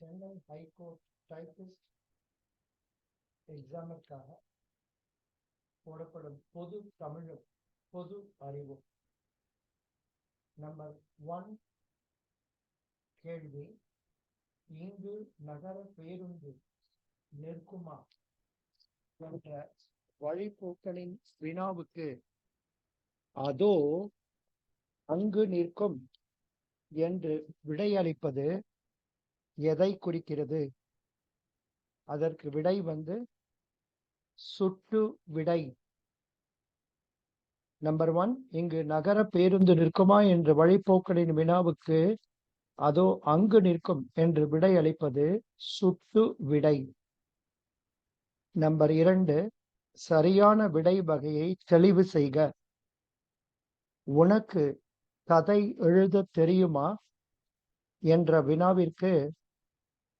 Chennai high court typist எக்ஸாமுக்காக போடப்படும் பொது தமிழும் பொது அறிவும் நம்பர் ஒன் கேள்வி இங்கு நகர பேருந்து நிற்குமா என்ற வழிபோக்கலின் வினாவுக்கு அதோ அங்கு நிற்கும் என்று விடையளிப்பது எதை குறிக்கிறது? அதற்கு விடை வந்து சுட்டு விடை. நம்பர் ஒன் இங்கு நகர பேருந்து நிற்குமா என்ற வழிபோக்களின் வினாவுக்கு அதோ அங்கு நிற்கும் என்று விடை அளிப்பது சுட்டு விடை. நம்பர் இரண்டு சரியான விடை வகையை தெளிவு செய்க. உனக்கு கதை எழுத தெரியுமா? என்ற வினாவிற்கு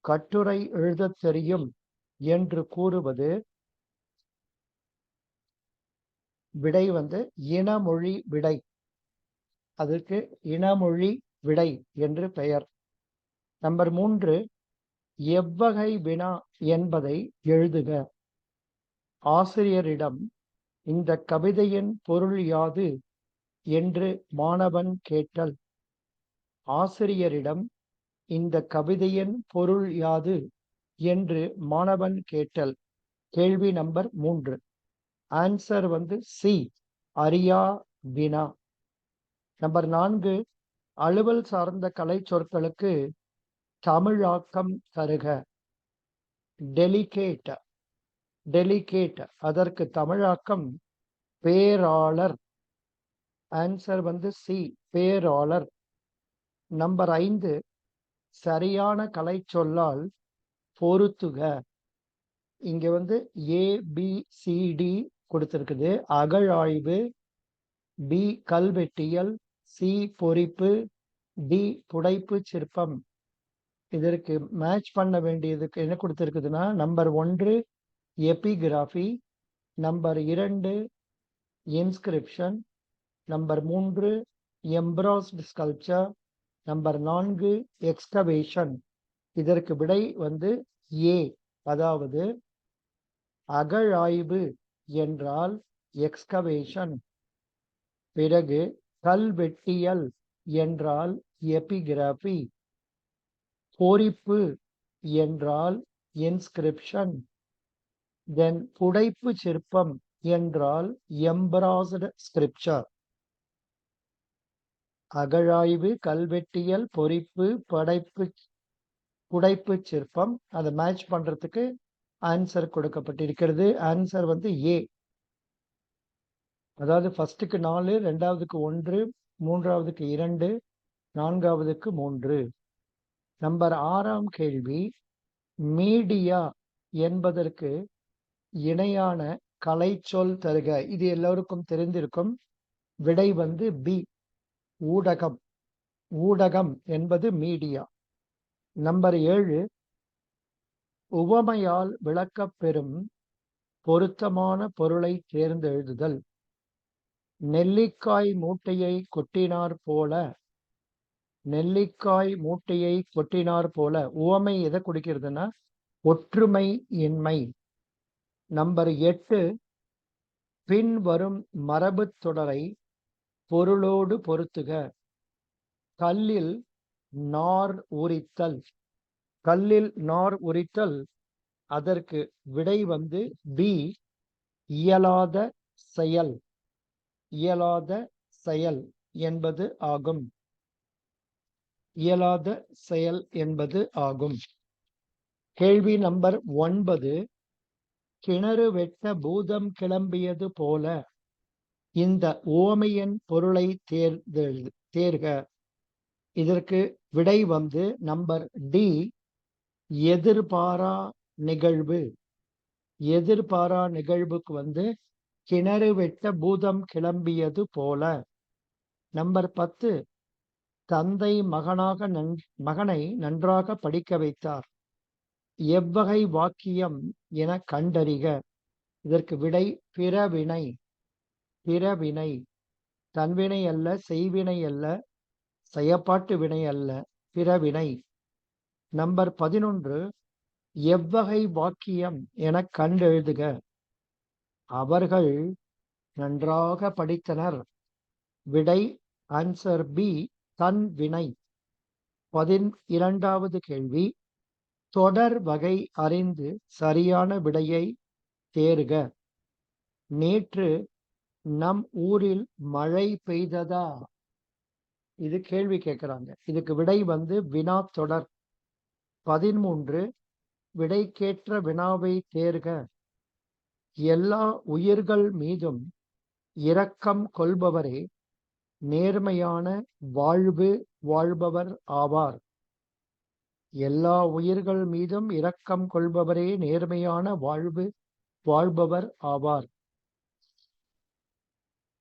கட்டுரை எழுதத் தெரியும் என்று கூறுவது விடை வந்து இனமொழி விடை. அதற்கு இனமொழி விடை என்று பெயர். நம்பர் மூன்று எவ்வகை வினா என்பதை எழுதுக. ஆசிரியரிடம் இந்த கவிதையின் பொருள் யாது? என்று மாணவன் கேட்டல். ஆசிரியரிடம் இந்த கவிதையின் பொருள் யாது? என்று மாணவன் கேட்டல். கேள்வி நம்பர் மூன்று. ஆன்சர் வந்து சி அரியா வினா. நம்பர் நான்கு. அலுவல் சார்ந்த கலை சொற்களுக்கு தமிழாக்கம் தருக. டெலிகேட் டெலிகேட் அதற்கு தமிழாக்கம் பேராளர். ஆன்சர் வந்து சி பேராளர். நம்பர் ஐந்து. சரியான கலை சொல்லால் பொருத்துக. இங்க வந்து ஏபிசிடி கொடுத்துருக்குது. டி அகழாய்வு பி கல்வெட்டியல் சி பொறிப்பு டி புடைப்பு சிற்பம். இதற்கு மேட்ச் பண்ண வேண்டியதுக்கு என்ன கொடுத்துருக்குதுன்னா நம்பர் ஒன்று எபிகிராஃபி நம்பர் இரண்டு இன்ஸ்கிரிப்ஷன் நம்பர் மூன்று எம்ப்ராஸ்ட் ஸ்கல்ப்சர் நம்பர் நான்கு எக்ஸ்கவேஷன் இதற்கு விடை வந்து ஏ அதாவது அகழாய்வு என்றால் எக்ஸ்கவேஷன் பிறகு கல்வெட்டியல் என்றால் எபிகிராபி பொறிப்பு என்றால் இன்ஸ்கிரிப்ஷன் தென் புடைப்பு சிற்பம் என்றால் எம்ப்ராஸ்டு ஸ்கிரிப்சர் அகழாய்வு கல்வெட்டியல் பொறிப்பு படைப்பு புடைப்பு சிற்பம். அதை மேட்ச் பண்றதுக்கு ஆன்சர் கொடுக்கப்பட்டிருக்கிறது. ஆன்சர் வந்து ஏ அதாவது ஃபர்ஸ்டுக்கு நாலு ரெண்டாவதுக்கு ஒன்று மூன்றாவதுக்கு இரண்டு நான்காவதுக்கு மூன்று. நம்பர் ஆறாம் கேள்வி மீடியா என்பதற்கு இணையான கலைச்சொல் தருக. இது எல்லோருக்கும் தெரிந்திருக்கும். விடை வந்து பி ஊடகம். ஊடகம் என்பது மீடியா. நம்பர் ஏழு உவமையால் விளக்கப்பெறும் பொருத்தமான பொருளை தேர்ந்தெழுதுதல். நெல்லிக்காய் மூட்டையை கொட்டினார் போல நெல்லிக்காய் மூட்டையை கொட்டினார் போல உவமை எதை குடிக்கிறதுனா ஒற்றுமை இன்மை. நம்பர் எட்டு பின்வரும் மரபு தொடரை பொருளோடு பொருத்துக. கல்லில் நார் உரித்தல். கல்லில் நார் உரித்தல் அதற்கு விடை வந்து பி இயலாத செயல். இயலாத செயல் என்பது ஆகும். இயலாத செயல் என்பது ஆகும். கேள்வி நம்பர் ஒன்பது கிணறு வெட்ட பூதம் கிளம்பியது போல இந்த ஓமையின் பொருளை தேர்ந்து தேர்க. இதற்கு விடை வந்து நம்பர் டி எதிர்பாரா நிகழ்வு. எதிர்பாரா நிகழ்வுக்கு வந்து கிணறு வெட்ட பூதம் கிளம்பியது போல. நம்பர் பத்து தந்தை மகனாக நன் மகனை நன்றாக படிக்க வைத்தார். எவ்வகை வாக்கியம் என கண்டறிக. இதற்கு விடை பிறவினை. பிறவினை தன்வினை அல்ல செய்வினை அல்ல செயப்பாட்டு வினை அல்ல பிறவினை நம்பர் பதினொன்று எவ்வகை வாக்கியம் என கண்டெழுதுக. அவர்கள் நன்றாக படித்தனர். விடை ஆன்சர் பி தன் வினை. பதின் இரண்டாவது கேள்வி தொடர் வகை அறிந்து சரியான விடையை தேறுக நேற்று நம் ஊரில் மழை பெய்ததா? இது கேள்வி கேட்கிறாங்க. இதுக்கு விடை வந்து வினா தொடர் பதிமூன்று விடைக்கேற்ற வினாவை தேர்க. எல்லா உயிர்கள் மீதும் இரக்கம் கொள்பவரே நேர்மையான வாழ்வு வாழ்பவர் ஆவார். எல்லா உயிர்கள் மீதும் இரக்கம் கொள்பவரே நேர்மையான வாழ்வு வாழ்பவர் ஆவார்.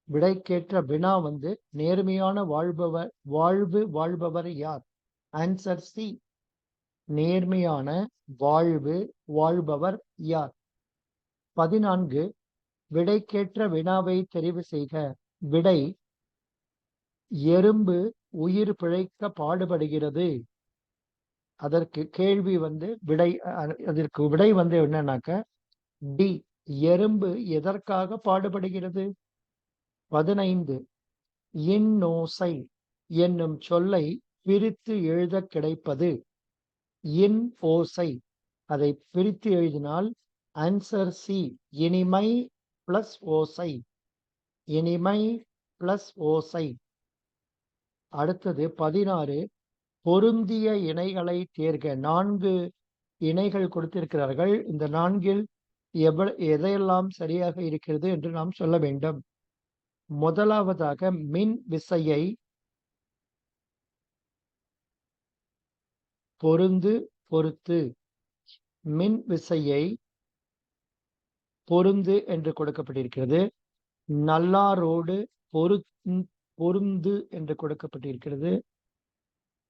விடைக்கேற்ற வினா வந்து நேர்மையான வாழ்பவர் வாழ்வு வாழ்பவர் யார்? ஆன்சர் சி நேர்மையான வாழ்வு வாழ்பவர் யார்? பதினான்கு. விடைக்கேற்ற வினாவை தெரிவு செய்க. விடை எறும்பு உயிர் பிழைக்க பாடுபடுகிறது. அதற்கு கேள்வி வந்து விடை அதற்கு விடை வந்து என்னன்னாக்க டி. எறும்பு எதற்காக பாடுபடுகிறது? பதினைந்து. இன்னோசை என்னும் சொல்லை பிரித்து எழுத கிடைப்பது. இன் ஓசை. அதை பிரித்து எழுதினால் ஆன்சர் சி இனிமை பிளஸ் ஓசை. இனிமை பிளஸ் ஓசை. அடுத்தது பதினாறு. பொருந்திய இணைகளை தேர்க. நான்கு இணைகள் கொடுத்திருக்கிறார்கள். இந்த நான்கில் எவ எதையெல்லாம் சரியாக இருக்கிறது என்று நாம் சொல்ல வேண்டும். முதலாவதாக மின் விசையை பொருந்து பொறுத்து. மின் விசையை பொருந்து என்று கொடுக்கப்பட்டிருக்கிறது. நல்லாரோடு பொரு பொருந்து என்று கொடுக்கப்பட்டிருக்கிறது.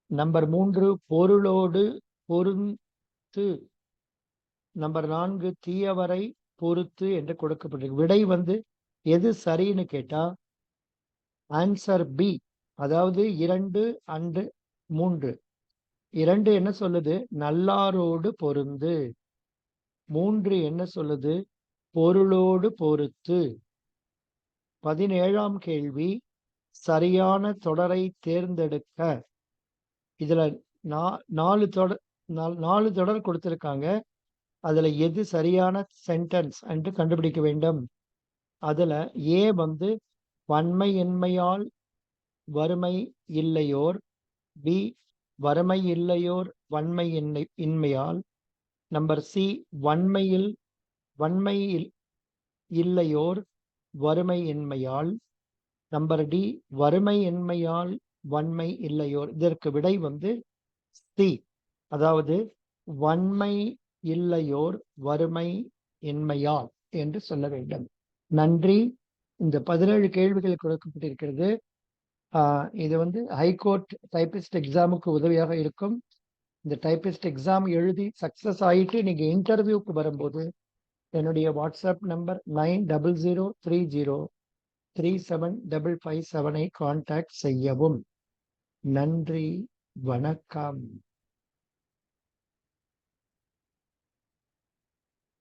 நம்பர் மூன்று பொருளோடு பொருந்து. நம்பர் நான்கு தீயவரை பொறுத்து என்று கொடுக்கப்பட்டிருக்கு. விடை வந்து எது சரின்னு கேட்டால் ஆன்சர் பி அதாவது இரண்டு அண்டு மூன்று. இரண்டு என்ன சொல்லுது? நல்லாரோடு பொருந்து. மூன்று என்ன சொல்லுது? பொருளோடு பொறுத்து. பதினேழாம் கேள்வி சரியான தொடரை தேர்ந்தெடுக்க. இதுல நா நாலு தொடர் நாலு தொடர் கொடுத்துருக்காங்க. அதுல எது சரியான சென்டென்ஸ் என்று கண்டுபிடிக்க வேண்டும்? அதுல ஏ வந்து வன்மையின்மையால் வறுமை இல்லையோர் பி வறுமை இல்லையோர் வன்மை இன்மையால் நம்பர் சி வன்மையில் வன்மையில் இல்லையோர் வறுமை இன்மையால் நம்பர் டி வறுமை இன்மையால் வன்மை இல்லையோர். இதற்கு விடை வந்து சி. அதாவது வன்மை இல்லையோர் வறுமை இன்மையால் என்று சொல்ல வேண்டும். நன்றி. இந்த பதினேழு கேள்விகள் கொடுக்கப்பட்டிருக்கிறது. இது வந்து ஹைகோர்ட் டைபிஸ்ட் எக்ஸாமுக்கு உதவியாக இருக்கும். இந்த டைபிஸ்ட் எக்ஸாம் எழுதி சக்சஸ் ஆகிட்டு நீங்க இன்டர்வியூக்கு வரும்போது என்னுடைய WhatsApp number nine double zero three zero three seven double five செவனை contact செய்யவும். நன்றி. வணக்கம்.